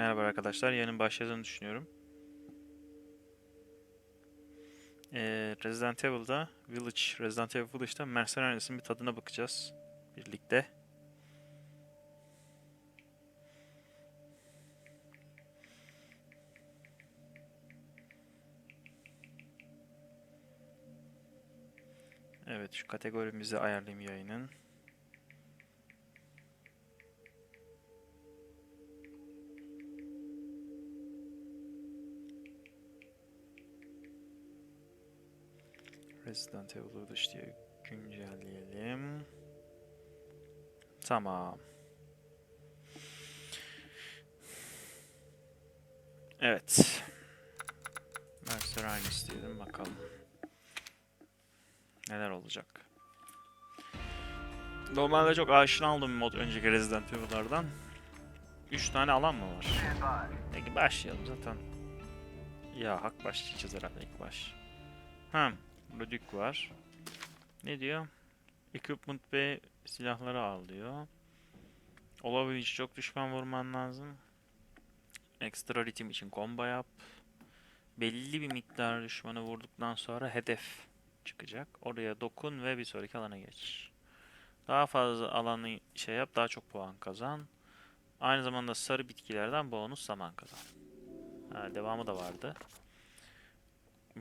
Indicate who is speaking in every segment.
Speaker 1: Merhaba arkadaşlar. Yayının başladığını düşünüyorum. Ee, Resident Evil'da, Village, Resident Evil Village'da Mercenaries'in bir tadına bakacağız. Birlikte. Evet, şu kategorimizi ayarlayayım yayının. Resident Evil Village diye güncelleyelim. Tamam. Evet. Mercenaries diyelim bakalım. Neler olacak. Normalde çok aşina olduğum bir mod önceki Resident Evil'lardan. 3 tane alan mı var? Peki başlayalım zaten. Ya hak başlayacağız herhalde ilk baş. Ha, Rödük var. Ne diyor? Equipment ve silahları al diyor. Olabildiğince çok düşman vurman lazım. Ekstra ritim için combo yap. Belli bir miktar düşmanı vurduktan sonra hedef çıkacak. Oraya dokun ve bir sonraki alana geç. Daha fazla alanı şey yap, daha çok puan kazan. Aynı zamanda sarı bitkilerden bonus zaman kazan. Ha, devamı da vardı.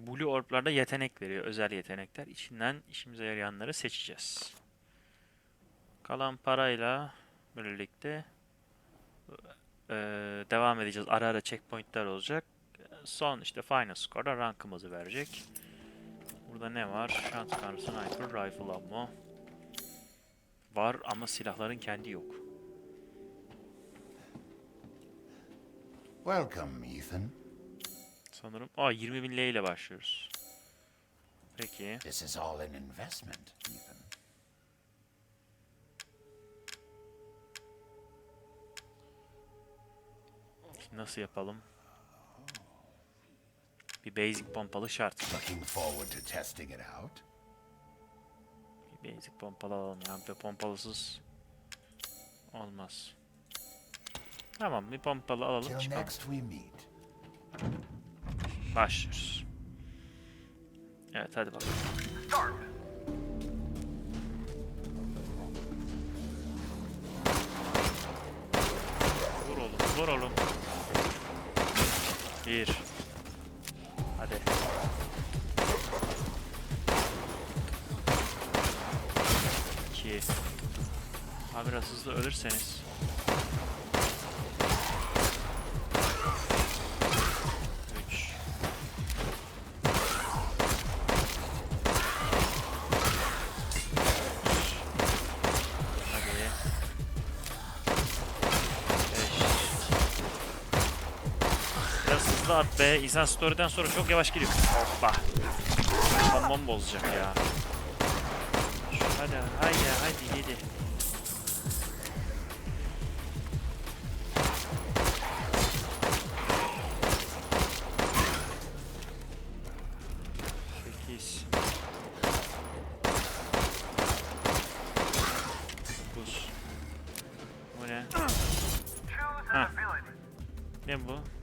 Speaker 1: Blue Orb'larda yetenek veriyor. Özel yetenekler. İçinden işimize yarayanları seçeceğiz. Kalan parayla birlikte eee, devam edeceğiz. Ara ara checkpointler olacak. Son işte final score'da rankımızı verecek. Burada ne var? Shotgun, sniper, rifle ammo. Var ama silahların kendi yok.
Speaker 2: Welcome, Ethan.
Speaker 1: Sanırım. Aa 20 bin L ile başlıyoruz. Peki.
Speaker 2: This is all an investment, Ethan.
Speaker 1: Nasıl yapalım? Bir basic pompalı şart.
Speaker 2: Looking forward to testing it out.
Speaker 1: Bir basic pompalı alalım ya. Bir pompalısız olmaz. Tamam bir pompalı alalım
Speaker 2: Till
Speaker 1: çıkalım.
Speaker 2: next we meet.
Speaker 1: Başlıyoruz. Evet hadi bakalım. Vur oğlum, vur oğlum. Bir. Hadi. İki. Abi biraz hızlı ölürseniz. Hızlı at be. İnsan story'den sonra çok yavaş gidiyor. Hoppa. Tamam bozacak ya. Şu, hadi haydi haydi yedi. Sekiz. Dokuz. Bu ne? Ha. Ne bu?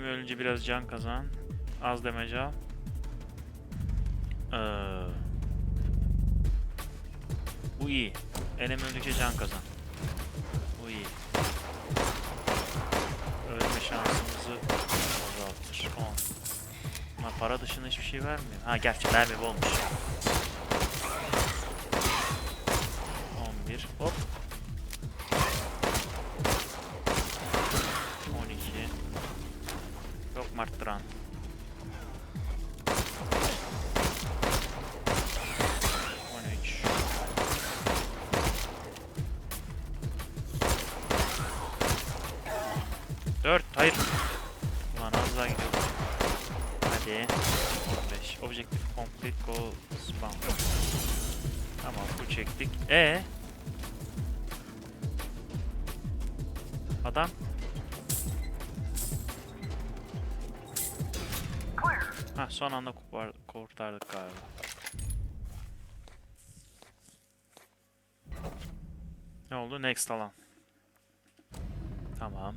Speaker 1: Enemi ölünce biraz can kazan. Az damage al. Ee, bu iyi. Enemi öldükçe can kazan. Bu iyi. Ölme şansımızı azaltır. 10. Ama para dışında hiçbir şey vermiyor. Ha gerçi mermi olmuş. Kurtardık galiba. Ne oldu? Next alan. Tamam.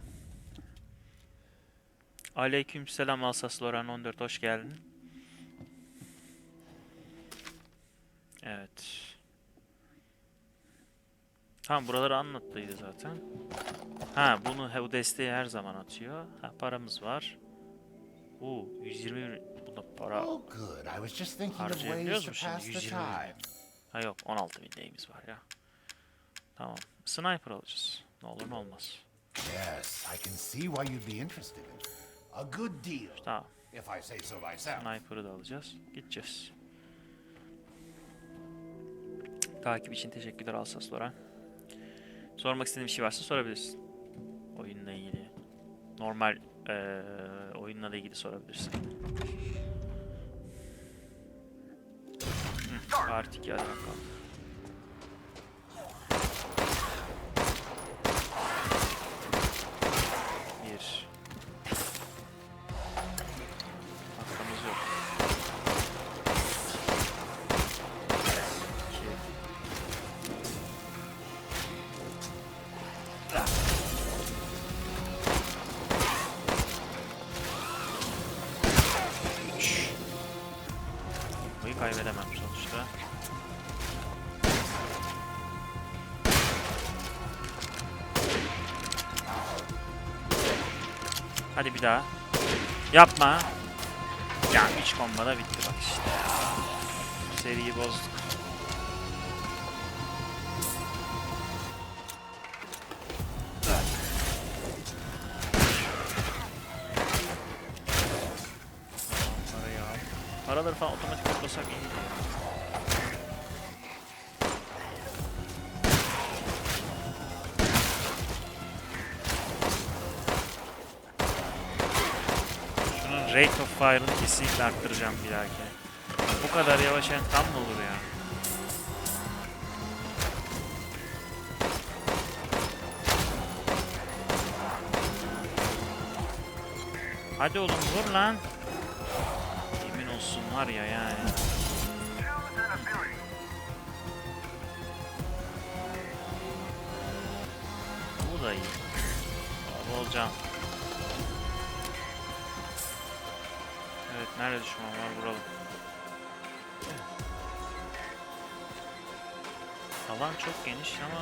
Speaker 1: Aleykümselam Alsas Loran 14 hoş geldin. Evet. Tamam buraları anlattıydı zaten. Ha bunu bu desteği her zaman atıyor. Ha paramız var. Oo 120 bunda para.
Speaker 2: Oh, good. I was just thinking of
Speaker 1: Harcayabiliyoruz
Speaker 2: ways
Speaker 1: mu
Speaker 2: to
Speaker 1: şimdi?
Speaker 2: pass the
Speaker 1: 120 bin.
Speaker 2: time.
Speaker 1: Ha yok 16 bin neyimiz var ya. Tamam. Sniper alacağız. Ne olur ne olmaz.
Speaker 2: Yes, I can see why you'd be interested in it. A good deal,
Speaker 1: Tamam.
Speaker 2: if I say so myself.
Speaker 1: Sniper'ı da alacağız. Gideceğiz. Takip için teşekkürler Alsas Loran. Sormak istediğin bir şey varsa sorabilirsin. Oyunla ilgili. Normal eee oyunla da ilgili sorabilirsin. Artık hadi bakalım. Hadi bir daha. Yapma. Ya 3 kombada bitti bak işte. Seriyi bozduk. Paraları falan otomatik toplasak iyi rate of fire'ını kesinlikle arttıracağım bir dahaki. Bu kadar yavaş yani tam mı olur ya? Hadi oğlum vur lan. Yemin olsun var ya yani. Bu da iyi. Bolcan. Evet nerede düşman var vuralım. Alan çok geniş ama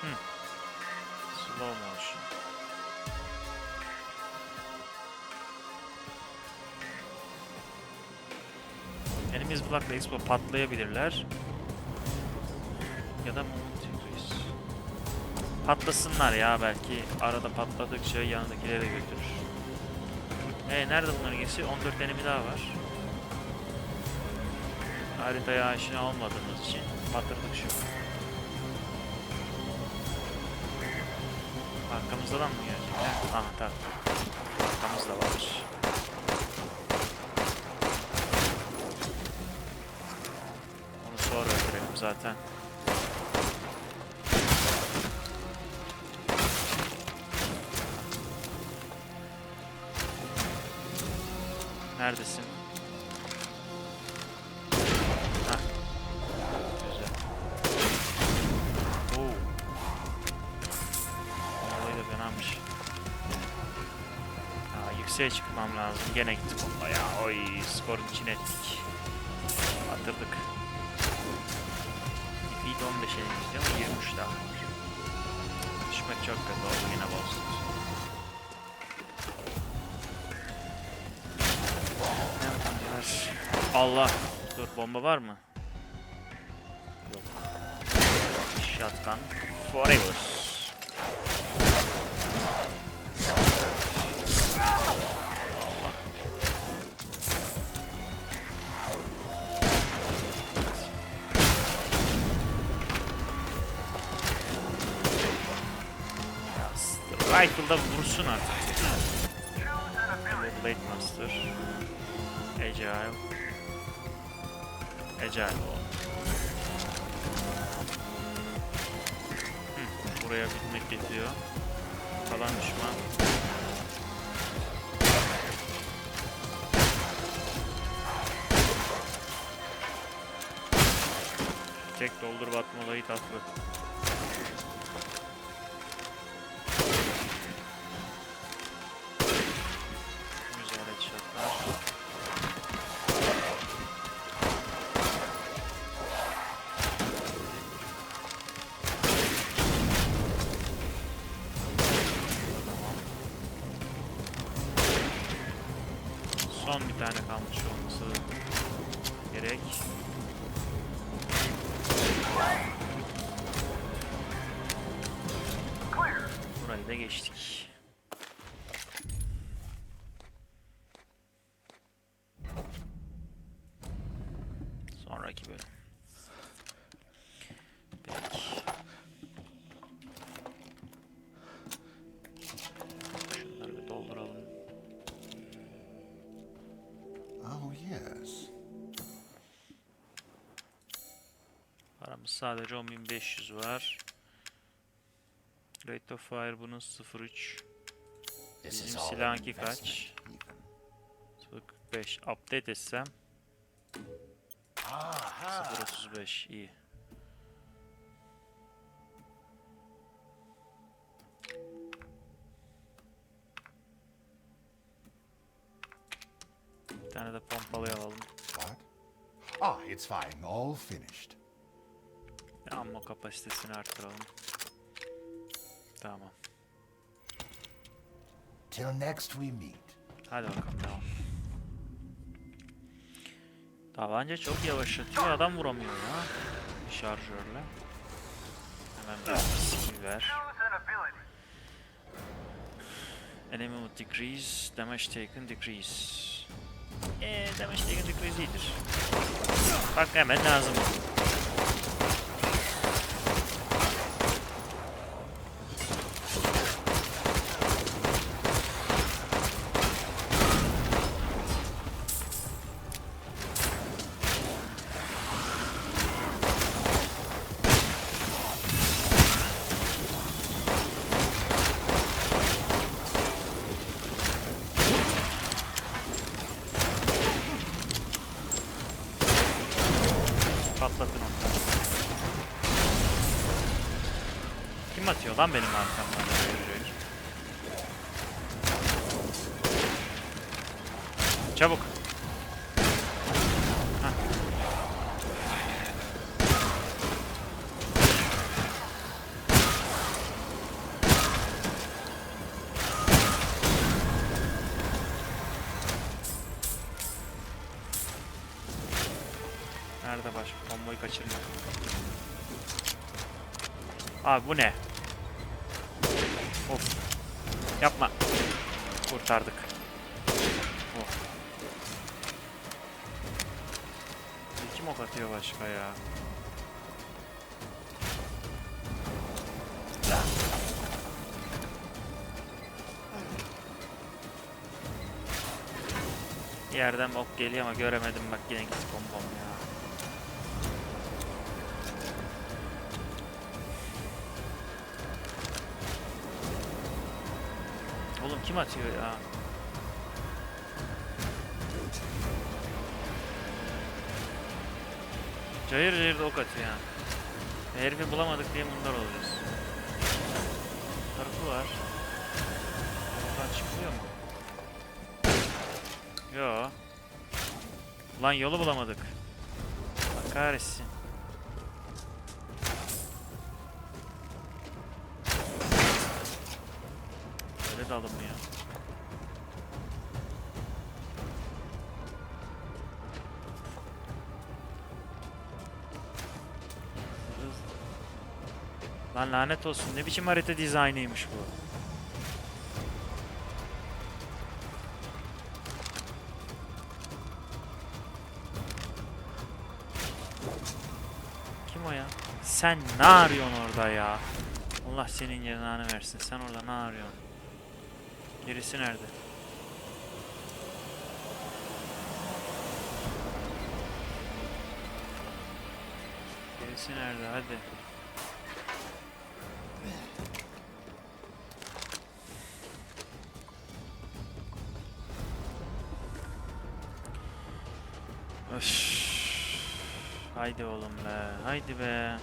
Speaker 1: Hı. Slow motion. Elimiz Black'la Expo patlayabilirler. Patlasınlar ya belki arada patladıkça yanındakilere götürür. E nerede bunların gerisi? 14 enemi daha var. Haritaya aşina olmadığımız için batırdık şu an. Arkamızdan mı gelecekler? Aha tamam. Arkamızda var. Onu sonra öldürelim zaten. Neredesin? Hah. Güzel. Oo. Olayı da fenaymış. Aa, yükseğe çıkmam lazım. Gene gitti bomba ya. Oy skorun içine ettik. Batırdık. Defeat 15 elimizde ama 23 daha var. Düşmek çok kötü oldu yine bozduk. Allah. Dur bomba var mı? Yok. Shotgun. Forever. Ya, Rifle'da vursun artık. Blade Master. Agile. Agile o. Buraya bitmek getiriyor. Kalan düşman. Tek doldur batma olayı tatlı. Sonraki bölüm. Peki. Şunları bir dolduralım.
Speaker 2: Oh, yes.
Speaker 1: Paramız sadece 10.500 var. Rate of fire bunun 0.3.
Speaker 2: This is
Speaker 1: Bizim silahınki kaç?
Speaker 2: Ethan.
Speaker 1: 0.45. Update etsem! 0.35 iyi. Bir tane de pompalı alalım.
Speaker 2: What? Ah, it's fine. All finished.
Speaker 1: Ammo kapasitesini arttıralım. Tamam.
Speaker 2: Till next we meet.
Speaker 1: Hadi bakalım devam. Tabanca çok yavaşlatıyor. Adam vuramıyor ya. Şarjörle. Hemen bir skill ver. Enemy would decrease, damage taken decrease. Eee damage taken decrease iyidir. Bak hemen lazım. Atıyor lan benim arkamdan? Çabuk. Nerede baş? Bombayı kaçırma. Abi bu ne? Of. Yapma. Kurtardık. Of. Kim ok atıyor başka ya? Yerden ok geliyor ama göremedim bak yine gitti bombom ya. Kim atıyor ya? Cayır cayır da ok atıyor ya. Herifi bulamadık diye bunlar oluyoruz. Tarafı var. Buradan çıkılıyor mu? Yo. Lan yolu bulamadık. Allah kahretsin. De alınmıyor. Lan lanet olsun ne biçim harita dizaynıymış bu. Kim o ya? Sen ne arıyorsun orada ya? Allah senin cezanı versin. Sen orada ne arıyorsun? Gerisi nerede? Gerisi nerede? Hadi. Öf. Haydi oğlum be. Haydi be.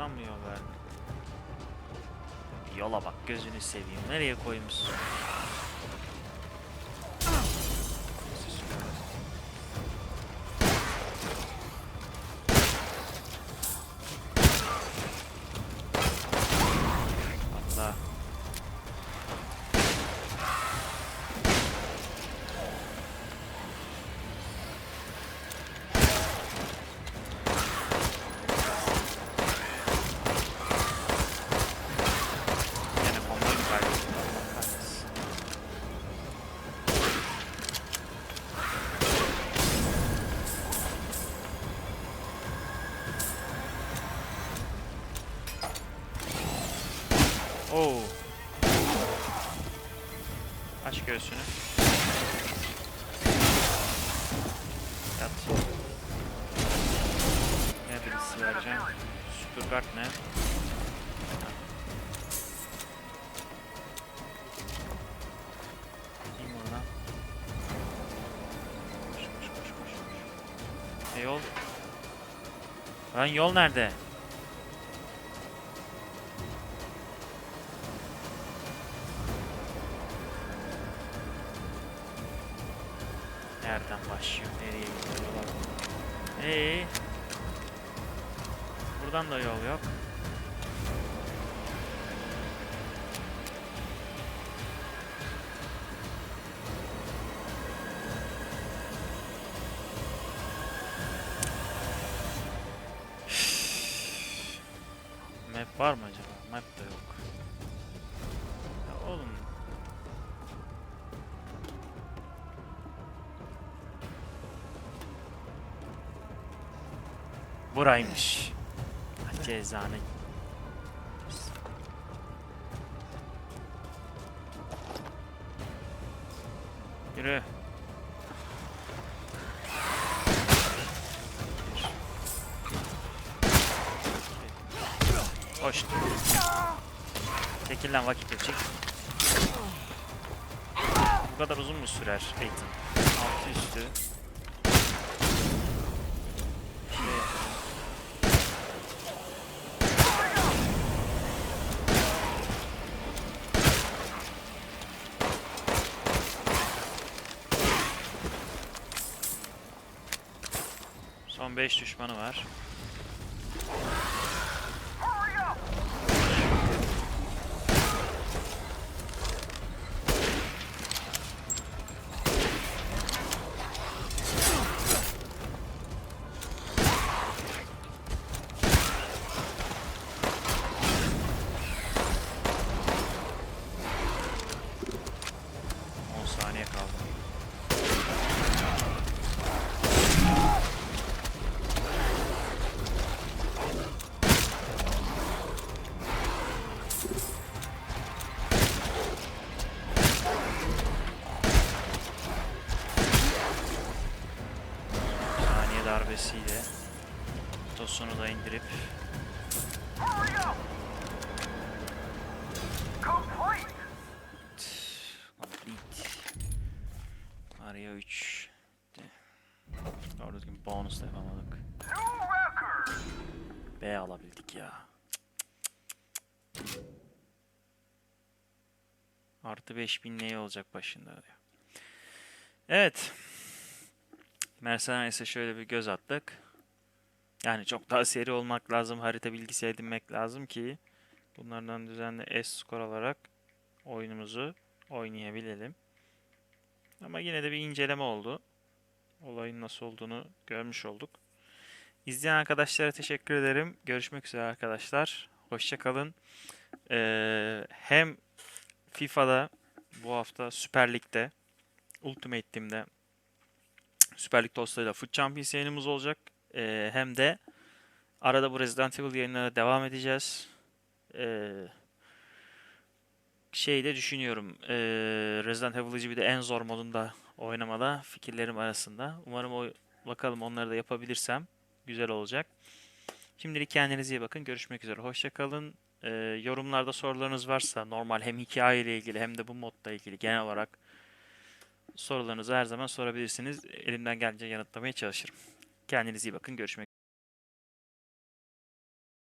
Speaker 1: Buradan mı? Yola bak gözünü seveyim. Nereye koymuşsun? Göğsünü. Yat. Ne birisi vereceğim. Superguard ne? Gideyim oradan. Koş koş koş koş koş. E yol. Lan yol nerede? Da yol yok. Map var mı acaba? Map da yok. Ya oğlum. Buraymış. Cezane. Yürü. Hoş. Çekil lan vakit geçecek. Bu kadar uzun mu sürer eğitim? Altı üstü. Şuraya yapalım. Son 5 düşmanı var. Saniye kaldı. Bonus da yapamadık. B alabildik ya. Artı 5000 neye olacak başında diyor. Evet. Mercenaries'e şöyle bir göz attık. Yani çok daha seri olmak lazım. Harita bilgisi edinmek lazım ki bunlardan düzenli S skor alarak oyunumuzu oynayabilelim. Ama yine de bir inceleme oldu. Olayın nasıl olduğunu görmüş olduk. İzleyen arkadaşlara teşekkür ederim. Görüşmek üzere arkadaşlar. Hoşçakalın. Ee, hem FIFA'da bu hafta Süper Lig'de Ultimate Team'de Süper Lig dostlarıyla Foot Champions yayınımız olacak. Ee, hem de arada bu Resident Evil yayınlara devam edeceğiz. Ee, şey de düşünüyorum. Ee, Resident Evil'ı bir de en zor modunda oynamada fikirlerim arasında. Umarım o bakalım onları da yapabilirsem güzel olacak. Şimdilik kendinize iyi bakın. Görüşmek üzere. Hoşça kalın. Ee, yorumlarda sorularınız varsa normal hem hikaye ile ilgili hem de bu modla ilgili genel olarak sorularınızı her zaman sorabilirsiniz. Elimden gelince yanıtlamaya çalışırım. Kendinize iyi bakın. Görüşmek